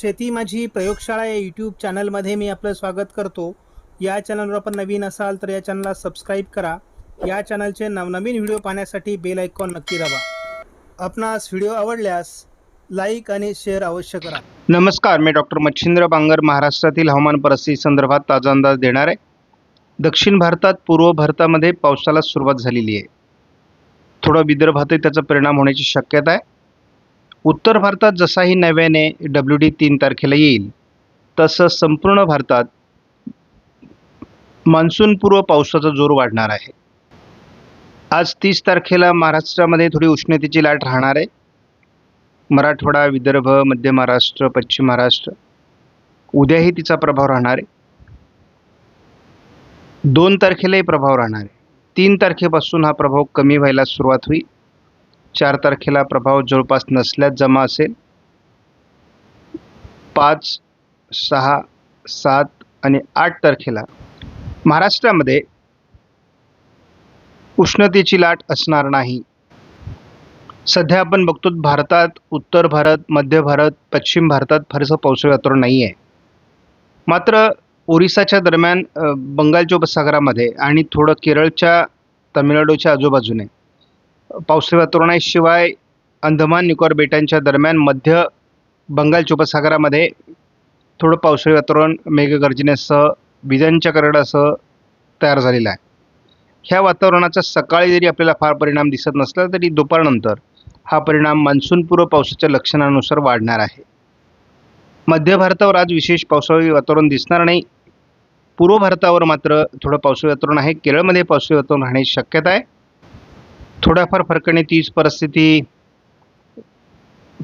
शेती माझी प्रयोगशाळा या यूट्यूब चॅनलमध्ये मी आपलं स्वागत करतो. या चॅनलवर आपण नवीन असाल तर या चॅनलला सबस्क्राईब करा. या चॅनलचे नवनवीन व्हिडिओ पाहण्यासाठी बेल आयकॉन नक्की दाबा. आपणास व्हिडिओ आवडल्यास लाईक आणि शेअर अवश्य करा. नमस्कार मी डॉक्टर मच्छिंद्र बांगर महाराष्ट्रातील हवामान परिस्थिती संदर्भात ताजा अंदाज देणार आहे. दक्षिण भारतात पूर्व भारतामध्ये पावसाला सुरुवात झालेली आहे. थोडं विदर्भातही त्याचा परिणाम होण्याची शक्यता आहे. उत्तर भारतात जसाही नव्याने डब्ल्यू डी तीन तारखेला येईल तसं संपूर्ण भारतात मान्सूनपूर्व पावसाचा जोर वाढणार आहे. आज तीस तारखेला महाराष्ट्रामध्ये थोडी उष्णतेची लाट राहणार आहे. मराठवाडा विदर्भ मध्य महाराष्ट्र पश्चिम महाराष्ट्र उद्याही तिचा प्रभाव राहणार आहे. दोन तारखेलाही प्रभाव राहणार आहे. तीन तारखेपासून हा प्रभाव कमी व्हायला सुरुवात होईल. चार तारखेला प्रभाव जवळपास नसल्यास जमा असेल. पाच सहा सात आणि आठ तारखेला महाराष्ट्रामध्ये उष्णतेची लाट असणार नाही. सध्या आपण बघतो भारतात उत्तर भारत मध्य भारत पश्चिम भारतात फारसं पावसाळी वातावरण नाही आहे मात्र ओरिसाच्या दरम्यान बंगालच्या उपसागरामध्ये आणि थोडं केरळच्या तमिळनाडूच्या आजूबाजूने पावसाळी वातावरणाशिवाय अंदमान निकोबार बेटांच्या दरम्यान मध्य बंगालच्या उपसागरामध्ये थोडं पावसाळी वातावरण मेघगर्जनेसह विजांच्या करडासह तयार झालेलं आहे. ह्या वातावरणाचा सकाळी जरी आपल्याला फार परिणाम दिसत नसला तरी दुपारनंतर हा परिणाम मान्सूनपूर्व पावसाच्या लक्षणानुसार वाढणार आहे. मध्य भारतावर आज विशेष पावसाळी वातावरण दिसणार नाही. पूर्व भारतावर मात्र थोडं पावसाळी वातावरण आहे. केरळमध्ये पावसाळी वातावरण राहण्याची शक्यता आहे. थोड्याफार फरकाने तीच परिस्थिती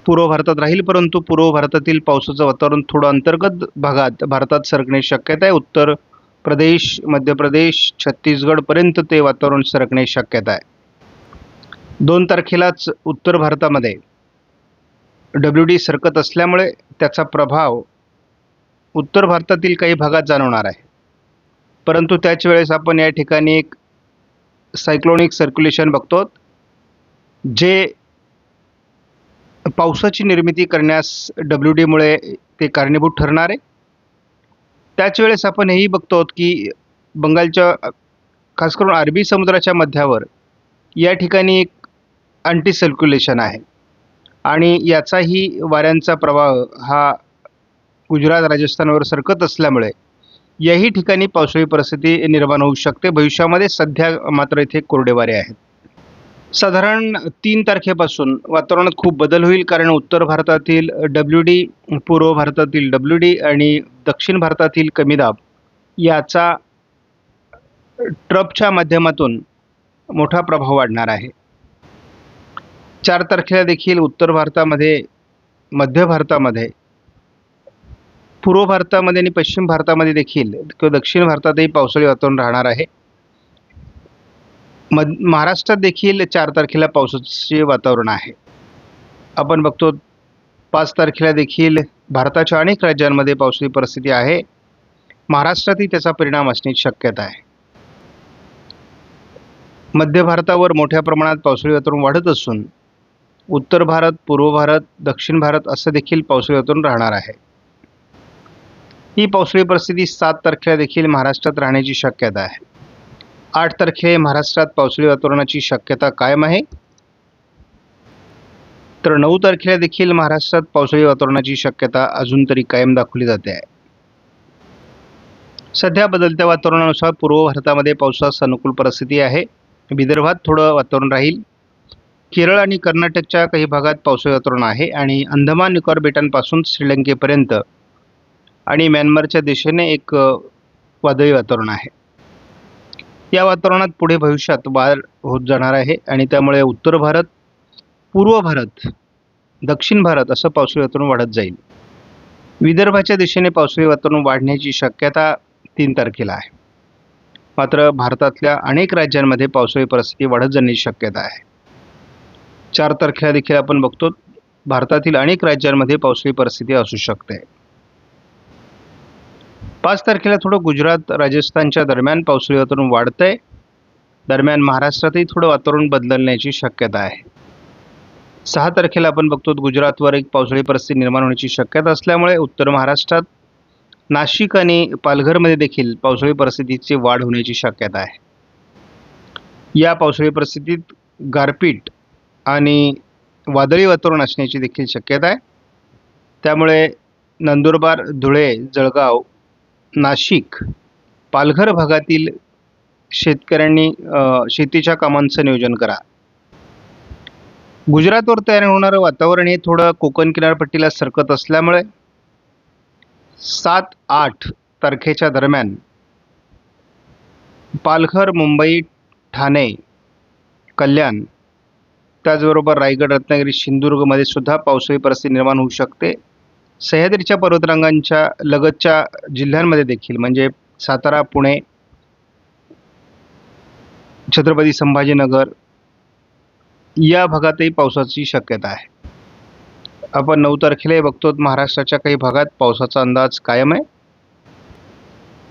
पूर्व भारतात राहील परंतु पूर्व भारतातील पावसाचं वातावरण थोडं अंतर्गत भागात भारतात सरकण्याची शक्यता आहे. उत्तर प्रदेश मध्य प्रदेश छत्तीसगडपर्यंत ते वातावरण सरकण्याची शक्यता आहे. दोन तारखेलाच उत्तर भारतामध्ये डब्ल्यू डी सरकत असल्यामुळे त्याचा प्रभाव उत्तर भारतातील काही भागात जाणवणार आहे. परंतु त्याच वेळेस आपण या ठिकाणी एक सायक्लोनिक सर्क्युलेशन बघतो. जे पावसाची निर्मिती करण्यास डब्ल्यू डीमुळे ते कारणीभूत ठरणार आहे. त्याच वेळेस आपण हेही बघतो की बंगालच्या खास करून अरबी समुद्राच्या मध्यावर या ठिकाणी एक अँटी सर्क्युलेशन आहे. आणि याचाही वाऱ्यांचा प्रवाह हा गुजरात राजस्थानवर सरकत असल्यामुळे याही ठिकाणी पावसाळी परिस्थिती निर्माण होऊ शकते. भविष्यामध्ये सध्या मात्र इथे कोरडे वारे आहेत. साधारण तीन तारखेपासून वातावरणात खूप बदल होईल कारण उत्तर भारतातील डब्ल्यू डी पूर्व भारतातील डब्ल्यू डी आणि दक्षिण भारतातील कमी दाब याचा ट्रपच्या माध्यमातून मोठा प्रभाव वाढणार आहे. चार तारखेला देखील उत्तर भारतामध्ये मध्य भारतामध्ये पूर्व भारतामध्ये आणि पश्चिम भारतामध्ये देखील किंवा दक्षिण भारतातही पावसाळी वातावरण राहणार आहे. मध महाराष्ट्रात देखील चार तारखेला पावसाचे वातावरण आहे. आपण बघतो पाच तारखेला देखील भारताच्या अनेक राज्यांमध्ये पावसाळी परिस्थिती आहे. महाराष्ट्रातही त्याचा परिणाम असण्याची शक्यता आहे. मध्य भारतावर मोठ्या प्रमाणात पावसाळी वातावरण वाढत असून उत्तर भारत पूर्व भारत दक्षिण भारत असं देखील पावसाळी वातावरण राहणार आहे. ही पावसाळी परिस्थिती सात तारखेला देखील महाराष्ट्रात राहण्याची शक्यता आहे. आठ तारखे महाराष्ट्रात पावसाळी वातावरणाची शक्यता कायम आहे. तर नऊ तारखेला देखील महाराष्ट्रात पावसाळी वातावरणाची शक्यता अजून तरी कायम दाखवली जाते आहे. सध्या बदलत्या वातावरणानुसार पूर्व भारतामध्ये पावसास अनुकूल परिस्थिती आहे. विदर्भात थोडं वातावरण राहील. केरळ आणि कर्नाटकच्या काही भागात पावसाळी वातावरण आहे आणि अंदमान निकोबार बेटांपासून श्रीलंकेपर्यंत आणि म्यानमारच्या दिशेने एक वादळी वातावरण आहे. या वातावरणात पुढे भविष्यात वाढ होत जाणार आहे आणि त्यामुळे उत्तर भारत पूर्व भारत दक्षिण भारत असं पावसाळी वातावरण वाढत जाईल. विदर्भाच्या दिशेने पावसाळी वातावरण वाढण्याची शक्यता तीन तारखेला आहे. मात्र भारतातल्या अनेक राज्यांमध्ये पावसाळी परिस्थिती वाढत जाण्याची शक्यता आहे. चार तारखेला देखील आपण बघतो भारतातील अनेक राज्यांमध्ये पावसाळी परिस्थिती असू शकते. पाच तारखेला थोडं गुजरात राजस्थानच्या दरम्यान पावसाळी वातावरण आहे दरम्यान महाराष्ट्रातही थोडं वातावरण बदलण्याची शक्यता आहे. सहा तारखेला आपण बघतो गुजरातवर एक पावसाळी परिस्थिती निर्माण होण्याची शक्यता असल्यामुळे उत्तर महाराष्ट्रात नाशिक आणि पालघरमध्ये देखील पावसाळी परिस्थितीची वाढ होण्याची शक्यता आहे. या पावसाळी परिस्थितीत गारपीट आणि वादळी वातावरण असण्याची देखील शक्यता आहे. त्यामुळे नंदुरबार धुळे जळगाव नाशिक पालघर भागातील शेतकऱ्यांनी शेतीच्या कामांचं नियोजन करा. गुजरातवर तयार होणारं वातावरण हे थोडं कोकण किनारपट्टीला सरकत असल्यामुळे सात आठ तारखेच्या दरम्यान पालघर मुंबई ठाणे कल्याण त्याचबरोबर रायगड रत्नागिरी सिंधुदुर्गमध्ये सुद्धा पावसाळी परिस्थिती निर्माण होऊ शकते. सह्याद्रीच्या पर्वतरांगांच्या लगतच्या जिल्ह्यांमध्ये देखील म्हणजे सातारा पुणे छत्रपती संभाजीनगर या भागातही पावसाची शक्यता आहे. आपण नऊ तारखेलाही बघतो महाराष्ट्राच्या काही भागात पावसाचा अंदाज कायम आहे.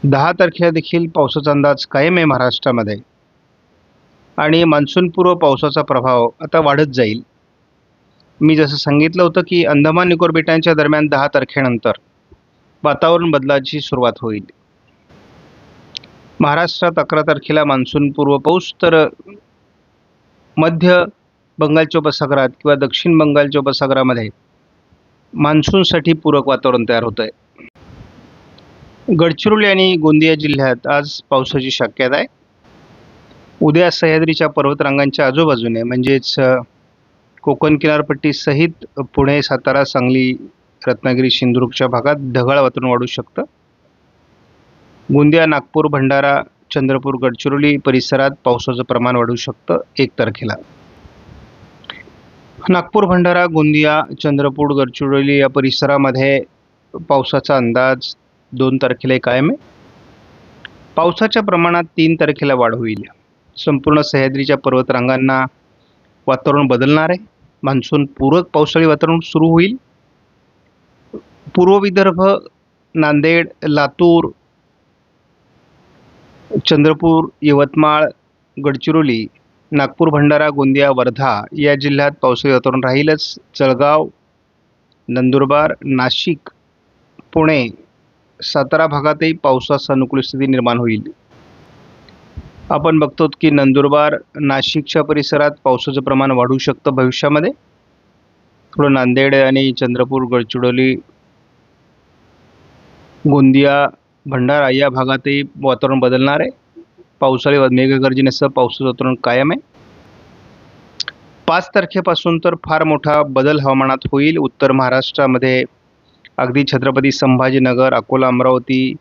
दहा तारखेला देखील पावसाचा अंदाज कायम आहे महाराष्ट्रामध्ये. आणि मान्सूनपूर्व पावसाचा प्रभाव आता वाढत जाईल. मी जसं सांगितलं होतं की अंदमान निकोबार बेटांच्या दरम्यान दहा तारखेनंतर वातावरण बदलाची सुरुवात होईल. महाराष्ट्रात अकरा तारखेला मान्सूनपूर्व पाऊस तर मध्य बंगालच्या उपसागरात किंवा दक्षिण बंगालच्या उपसागरामध्ये मान्सूनसाठी पूरक वातावरण तयार होतं आहे गडचिरोली आणि गोंदिया जिल्ह्यात आज पावसाची शक्यता आहे. उद्या सह्याद्रीच्या पर्वतरांगांच्या आजूबाजूने म्हणजेच कोकण किनारपट्टीसहित पुणे सातारा सांगली रत्नागिरी सिंधुदुर्गच्या भागात ढगाळ वातावरण वाढू शकतं. गोंदिया नागपूर भंडारा चंद्रपूर गडचिरोली परिसरात पावसाचं प्रमाण वाढू शकतं एक तारखेला. नागपूर भंडारा गोंदिया चंद्रपूर गडचिरोली या परिसरामध्ये पावसाचा अंदाज दोन तारखेला कायम आहे. पावसाच्या प्रमाणात तीन तारखेला वाढ होईल. संपूर्ण सह्याद्रीच्या पर्वतरांगांना वातावरण बदलणार आहे. मान्सून पूरक पावसाळी वातावरण सुरू होईल. पूर्व विदर्भ नांदेड लातूर चंद्रपूर यवतमाळ गडचिरोली नागपूर भंडारा गोंदिया वर्धा या जिल्ह्यात पावसाळी वातावरण राहीलच. जळगाव नंदुरबार नाशिक पुणे सातारा भागातही पावसाचा अनुकूल स्थिती निर्माण होईल. आपण बघतो की नंदुरबार नाशिकच्या परिसरात पावसाचं प्रमाण वाढू शकतं भविष्यामध्ये? थोडं नांदेड आणि चंद्रपूर गडचिरोली गोंदिया भंडारा या भागातही वातावरण बदलणार आहे. पावसाळी मेघगर्जनेसह पावसाचं वातावरण कायम आहे. पाच तारखेपासून तर फार मोठा बदल हवामानात होईल. उत्तर महाराष्ट्रामध्ये अगदी छत्रपती संभाजीनगर अकोला अमरावती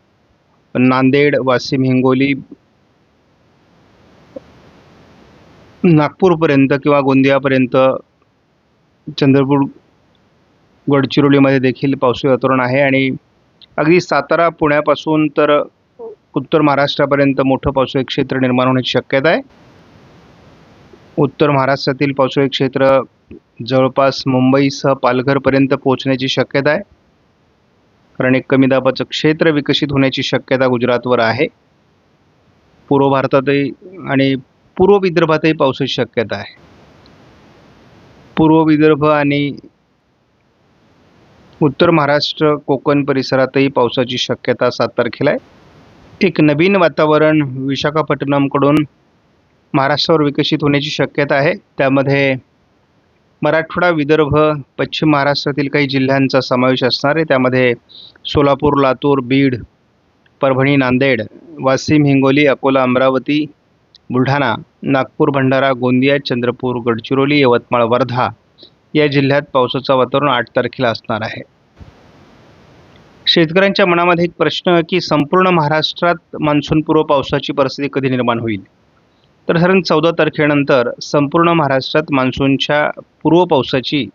नांदेड वाशिम हिंगोली नागपूरपर्यंत किंवा गोंदियापर्यंत चंद्रपूर गडचिरोलीमध्ये देखील पावसाळी वातावरण आहे आणि अगदी सातारा पुण्यापासून तर उत्तर महाराष्ट्रापर्यंत मोठं पावसाळी क्षेत्र निर्माण होण्याची शक्यता आहे. उत्तर महाराष्ट्रातील पावसाळी क्षेत्र जवळपास मुंबईसह पालघरपर्यंत पोहोचण्याची शक्यता आहे. कारण एक कमी दाबाचं क्षेत्र विकसित होण्याची शक्यता गुजरातवर आहे. पूर्व भारतातही आणि पूर्व विदर्भातही पावसाची शक्यता आहे. पूर्व विदर्भ आणि उत्तर महाराष्ट्र कोकण परिसरातही पावसाची शक्यता सात तारखेला आहे. एक नवीन वातावरण विशाखापट्टणमकडून महाराष्ट्रावर विकसित होण्याची शक्यता आहे. त्यामध्ये मराठवाडा विदर्भ पश्चिम महाराष्ट्रातील काही जिल्ह्यांचा समावेश असणार आहे. त्यामध्ये सोलापूर लातूर बीड परभणी नांदेड वाशिम हिंगोली अकोला अमरावती बुलढाणा नागपूर भंडारा गोंदिया चंद्रपूर गडचिरोली यवतमाळ वर्धा या जिल्ह्यात पावसाचं वातावरण आठ तारखेला असणार आहे. शेतकऱ्यांच्या मनामध्ये एक प्रश्न की संपूर्ण महाराष्ट्रात मान्सूनपूर्व पावसाची परिस्थिती कधी निर्माण होईल? तर साधारण चौदा तारखेनंतर संपूर्ण महाराष्ट्रात मान्सूनच्या पूर्व पावसाची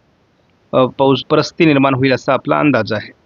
पाऊस परिस्थिती निर्माण होईल असा आपला अंदाज आहे.